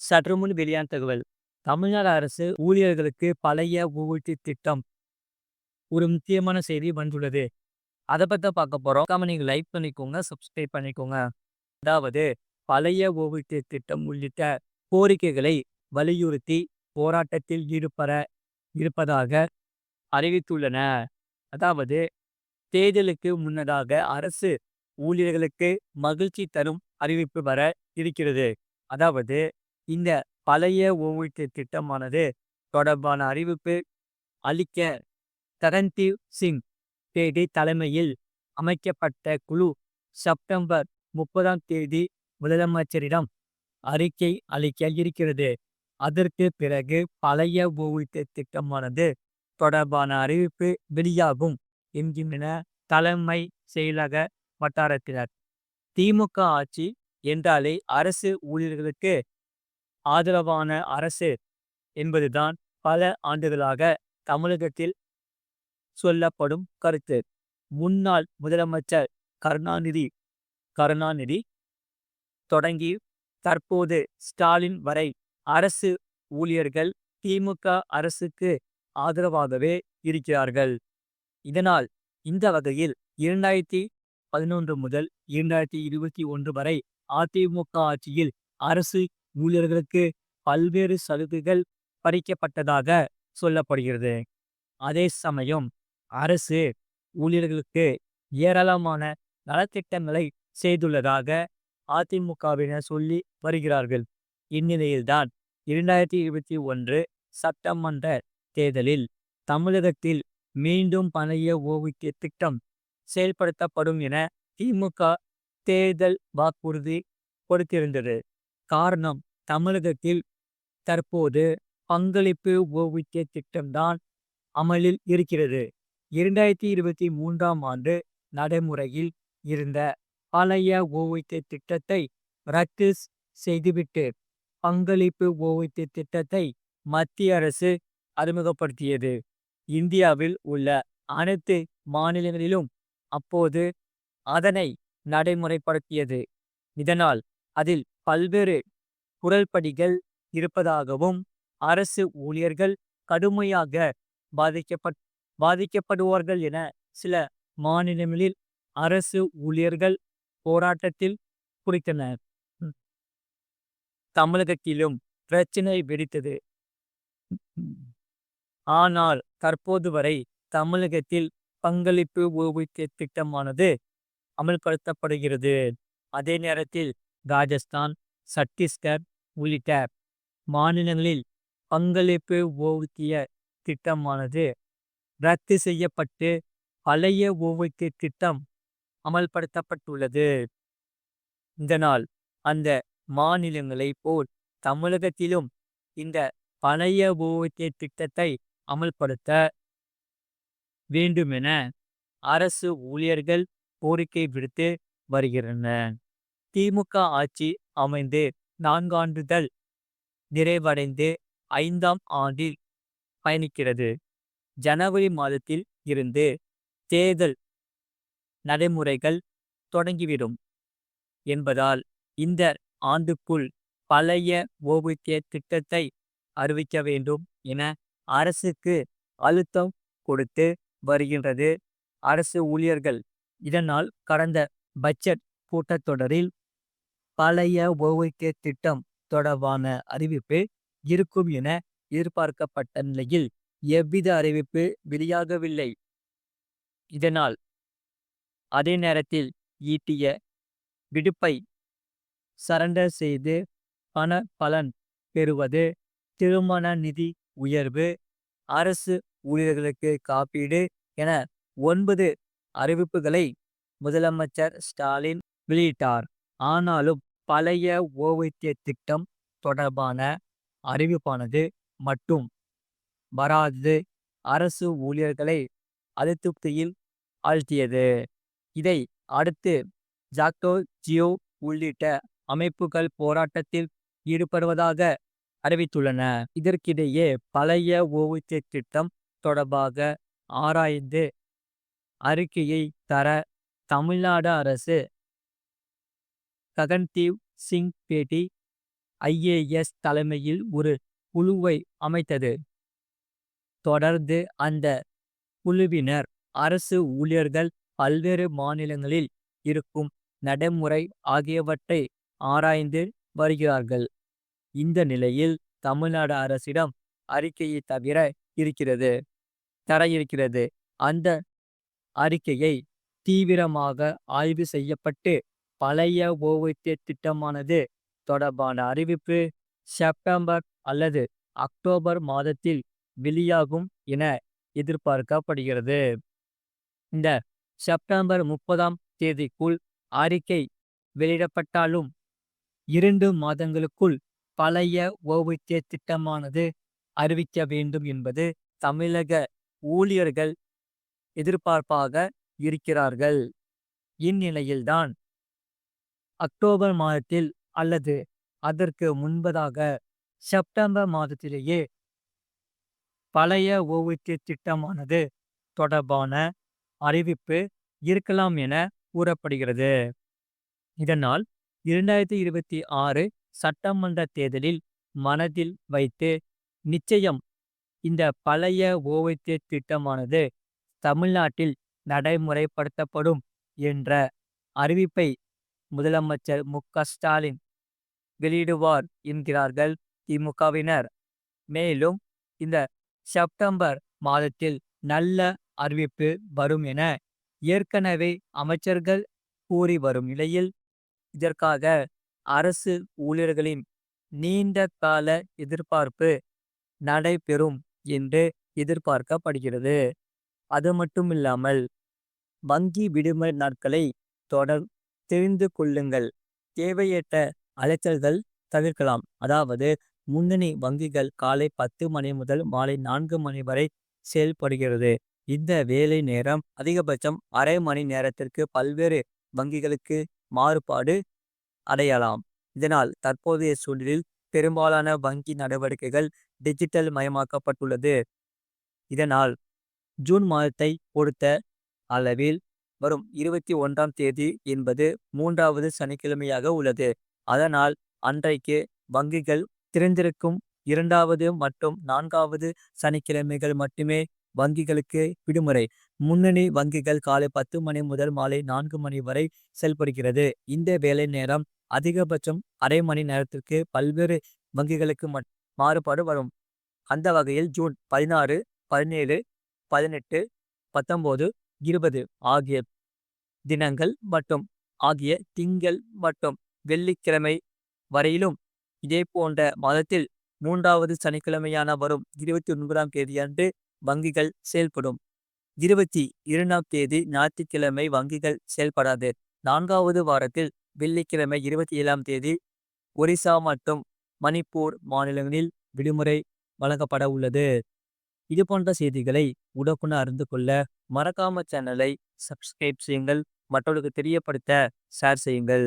சற்று முன் வெளியான தகவல். தமிழ்நாடு அரசு ஊழியர்களுக்கு பழைய ஓய்வூதிய திட்டம் ஒரு முக்கியமான செய்தி வந்துள்ளது. அதை பத்தி பார்க்க போறோம். மறக்காம நீங்கள் லைக் பண்ணிக்கோங்க சப்ஸ்கிரைப் பண்ணிக்கோங்க. அதாவது பழைய ஓய்வூதிய திட்டம் உள்ளிட்ட கோரிக்கைகளை வலியுறுத்தி போராட்டத்தில் ஈடுபட இருப்பதாக அறிவித்துள்ளன. அதாவது தேர்தலுக்கு முன்னதாக அரசு ஊழியர்களுக்கு மகிழ்ச்சி தரும் அறிவிப்பு வர இருக்கிறது. அதாவது இந்த பழைய ஓய்வூதிய திட்டமானது தொடர்பான அறிவிப்பு அளிக்க தரன்தீவ் சிங் தேதி தலைமையில் அமைக்கப்பட்ட குழு செப்டம்பர் முப்பதாம் தேதி முதலமைச்சரிடம் அறிக்கை அளிக்க இருக்கிறது. அதற்கு பிறகு பழைய ஓய்வூதிய திட்டமானது தொடர்பான அறிவிப்பு வெளியாகும் என்கின்றன தலைமை செயலக வட்டாரத்தினர். திமுக ஆட்சி என்றாலே அரசு ஊழியர்களுக்கு ஆதரவான அரசு என்பதுதான் பல ஆண்டுகளாக தமிழகத்தில் சொல்லப்படும் கருத்து. முன்னாள் முதலமைச்சர் கருணாநிதி கருணாநிதி தொடங்கி தற்போது ஸ்டாலின் வரை அரசு ஊழியர்கள் திமுக அரசுக்கு ஆதரவாகவே இருக்கிறார்கள். இதனால் இந்த வகையில் இரண்டாயிரத்தி பதினொன்று முதல் இரண்டாயிரத்தி இருபத்தி ஒன்று வரை அதிமுக ஆட்சியில் அரசு ஊழியர்களுக்கு பல்வேறு சலுகைகள் பறிக்கப்பட்டதாக சொல்லப்படுகிறது. அதே சமயம் அரசு ஊழியர்களுக்கு ஏராளமான நலத்திட்டங்களை செய்துள்ளதாக அதிமுகவினர் சொல்லி வருகிறார்கள். இந்நிலையில்தான் இரண்டாயிரத்தி இருபத்தி ஒன்று சட்டமன்ற தேர்தலில் தமிழகத்தில் மீண்டும் பழைய ஓய்வூதிய திட்டம் செயல்படுத்தப்படும் என திமுக தேர்தல் வாக்குறுதி கொடுத்திருந்தது. காரணம் தமிழகத்தில் தற்போது பங்களிப்பு ஓய்வூதிய திட்டம்தான் அமலில் இருக்கிறது. இரண்டாயிரத்தி இருபத்தி மூன்றாம் ஆண்டு நடைமுறையில் இருந்த பழைய ஓய்வூதிய திட்டத்தை ரத்து செய்துவிட்டு பங்களிப்பு ஓய்வூதிய திட்டத்தை மத்திய அரசு அறிமுகப்படுத்தியது. இந்தியாவில் உள்ள அனைத்து மாநிலங்களிலும் அப்போது அதனை நடைமுறைப்படுத்தியது. இதனால் அதில் பல்வேறு குரல்படிகள் இருப்பதாகவும் அரசு ஊழியர்கள் கடுமையாக பாதிக்கப்பட் பாதிக்கப்படுவார்கள் என சில மாநிலங்களில் அரசு ஊழியர்கள் போராட்டத்தில் குறித்தனர் தமிழகத்திலும் பிரச்சினை வெடித்தது. ஆனால் தற்போது வரை தமிழகத்தில் பங்களிப்பு ஓய்வூதிய திட்டமானது அமல்படுத்தப்படுகிறது. அதே நேரத்தில் ராஜஸ்தான் சத்தீஸ்கர் உள்ளிட்ட மாநிலங்களில் பங்களிப்பு ஓய்வூதிய திட்டமானது ரத்து செய்யப்பட்டு பழைய ஓய்வூதிய திட்டம் அமல்படுத்தப்பட்டுள்ளது. இதனால் அந்த மாநிலங்களைப் போல் தமிழகத்திலும் இந்த பழைய ஓய்வூதிய திட்டத்தை அமல்படுத்த வேண்டுமென அரசு ஊழியர்கள் கோரிக்கை விடுத்து வருகின்றனர். திமுக ஆட்சி அமைந்து நான்காண்டுதல் நிறைவடைந்து ஐந்தாம் ஆண்டில் பயணிக்கிறது. ஜனவரி மாதத்தில் இருந்து தேர்தல் நடைமுறைகள் தொடங்கிவிடும் என்பதால் இந்த ஆண்டுக்குள் பழைய ஓய்வூதிய திட்டத்தை அறிவிக்க வேண்டும் என அரசுக்கு அழுத்தம் கொடுத்து வருகின்றது. அரசு ஊழியர்கள் இதனால் கடந்த பட்ஜெட் கூட்டத்தொடரில் பழைய ஓய்வூதிய திட்டம் தொடர்பான அறிவிப்பு இருக்கும் என எதிர்பார்க்கப்பட்ட நிலையில் எவ்வித அறிவிப்பு வெளியாகவில்லை. இதனால் அதே நேரத்தில் ஈட்டிய விடுப்பை சரண்டர் செய்து பண பலன் பெறுவது திருமண நிதி உயர்வு அரசு ஊழியர்களுக்கு காப்பீடு என ஒன்பது அறிவிப்புகளை முதலமைச்சர் ஸ்டாலின் வெளியிட்டார். ஆனாலும் பழைய ஓய்வூதிய திட்டம் தொடர்பான அறிவிப்பானது மட்டும் வராதது அரசு ஊழியர்களை அதிருப்தியில் ஆழ்த்தியது. இதை அடுத்து ஜாக்டோ ஜியோ உள்ளிட்ட அமைப்புகள் போராட்டத்தில் ஈடுபடுவதாக அறிவித்துள்ளன. இதற்கிடையே பழைய ஓய்வூதிய திட்டம் தொடர்பாக ஆராய்ந்து அறிக்கையை தர தமிழ்நாடு அரசு ககன்தீவ் சிங் பேட்டி ஐஏஎஸ் தலைமையில் ஒரு குழுவை அமைத்தது. தொடர்ந்து அந்த குழுவினர் அரசு ஊழியர்கள் பல்வேறு மாநிலங்களில் இருக்கும் நடைமுறை ஆகியவற்றை ஆராய்ந்து வருகிறார்கள். இந்த நிலையில் தமிழ்நாடு அரசிடம் அறிக்கையை தவிர இருக்கிறது தர இருக்கிறது. அந்த அறிக்கையை தீவிரமாக ஆய்வு செய்யப்பட்டு பழைய ஓய்வூதிய திட்டமானது தொடர்பான அறிவிப்பு செப்டம்பர் அல்லது அக்டோபர் மாதத்தில் வெளியாகும் என எதிர்பார்க்கப்படுகிறது. இந்த செப்டம்பர் முப்பதாம் தேதிக்குள் அறிக்கை வெளியிடப்பட்டாலும் இரண்டு மாதங்களுக்குள் பழைய ஓய்வூதிய திட்டமானது அறிவிக்க வேண்டும் என்பது தமிழக ஊழியர்கள் எதிர்பார்ப்பாக இருக்கிறார்கள். இந்நிலையில்தான் அக்டோபர் மாதத்தில் அல்லது அதற்கு முன்பதாக செப்டம்பர் மாதத்திலேயே பழைய ஓய்வூதிய திட்டமானது தொடர்பான அறிவிப்பு இருக்கலாம் என கூறப்படுகிறது. இதனால் இரண்டாயிரத்தி இருபத்தி ஆறு சட்டமன்ற தேர்தலில் மனதில் வைத்து நிச்சயம் இந்த பழைய ஓய்வூதிய திட்டமானது தமிழ்நாட்டில் நடைமுறைப்படுத்தப்படும் என்ற அறிவிப்பை முதலமைச்சர் மு க ஸ்டாலின் வெளியிடுவார் என்கிறார்கள் திமுகவினர். மேலும் இந்த செப்டம்பர் மாதத்தில் நல்ல அறிவிப்பு வரும் என ஏற்கனவே அமைச்சர்கள் கூறி வரும் நிலையில் இதற்காக அரசு ஊழியர்களின் நீண்ட கால எதிர்பார்ப்பு நடைபெறும் என்று எதிர்பார்க்கப்படுகிறது. அது மட்டுமில்லாமல் வங்கி விடுமுறை நாட்களை தொடர் தெரிந்து கொள்ளுங்கள் தேவையற்ற அலைச்சல்கள் தவிர்க்கலாம். அதாவது முன்னணி வங்கிகள் காலை பத்து மணி முதல் மாலை நான்கு மணி வரை செயல்படுகிறது. இந்த வேலை நேரம் அதிகபட்சம் அரை மணி நேரத்திற்கு பல்வேறு வங்கிகளுக்கு மாறுபாடு அடையலாம். இதனால் தற்போதைய சூழலில் பெரும்பாலான வங்கி நடவடிக்கைகள் டிஜிட்டல் மயமாக்கப்பட்டுள்ளது. இதனால் ஜூன் மாதத்தை பொறுத்த அளவில் வரும் இருபத்தி ஒன்றாம் தேதி என்பது மூன்றாவது சனிக்கிழமையாக உள்ளது. அதனால் அன்றைக்கு வங்கிகள் திறந்திருக்கும் இரண்டாவது மற்றும் நான்காவது சனிக்கிழமைகள் மட்டுமே வங்கிகளுக்கு விடுமுறை. முன்னணி வங்கிகள் காலை பத்து மணி முதல் மாலை நான்கு மணி வரை செயல்படுகிறது. இந்த வேலை நேரம் அதிகபட்சம் அரை மணி நேரத்திற்கு பல்வேறு வங்கிகளுக்கு மாறுபாடு வரும். அந்த வகையில் ஜூன் பதினாறு பதினேழு பதினெட்டு பத்தொன்பது இருபது ஆகிய தினங்கள் மற்றும் ஆகிய திங்கள் மற்றும் வெள்ளிக்கிழமை வரையிலும் இதே போன்ற மாதத்தில் மூன்றாவது சனிக்கிழமையான வரும் இருபத்தி ஒன்பதாம் தேதியன்று வங்கிகள் செயல்படும். இருபத்தி இரண்டாம் தேதி ஞாயிற்றுக்கிழமை வங்கிகள் செயல்படாது. நான்காவது வாரத்தில் வெள்ளிக்கிழமை இருபத்தி ஏழாம் தேதி ஒரிசா மற்றும் மணிப்பூர் மாநிலங்களில் விடுமுறை வழங்கப்பட உள்ளது. இதுபோன்ற செய்திகளை உடக்குன்னு அறிந்து கொள்ள மறக்காம சேனலை சப்ஸ்கிரைப் செய்யுங்கள். மற்றவர்களுக்கு தெரியப்படுத்த ஷேர் செய்யுங்கள்.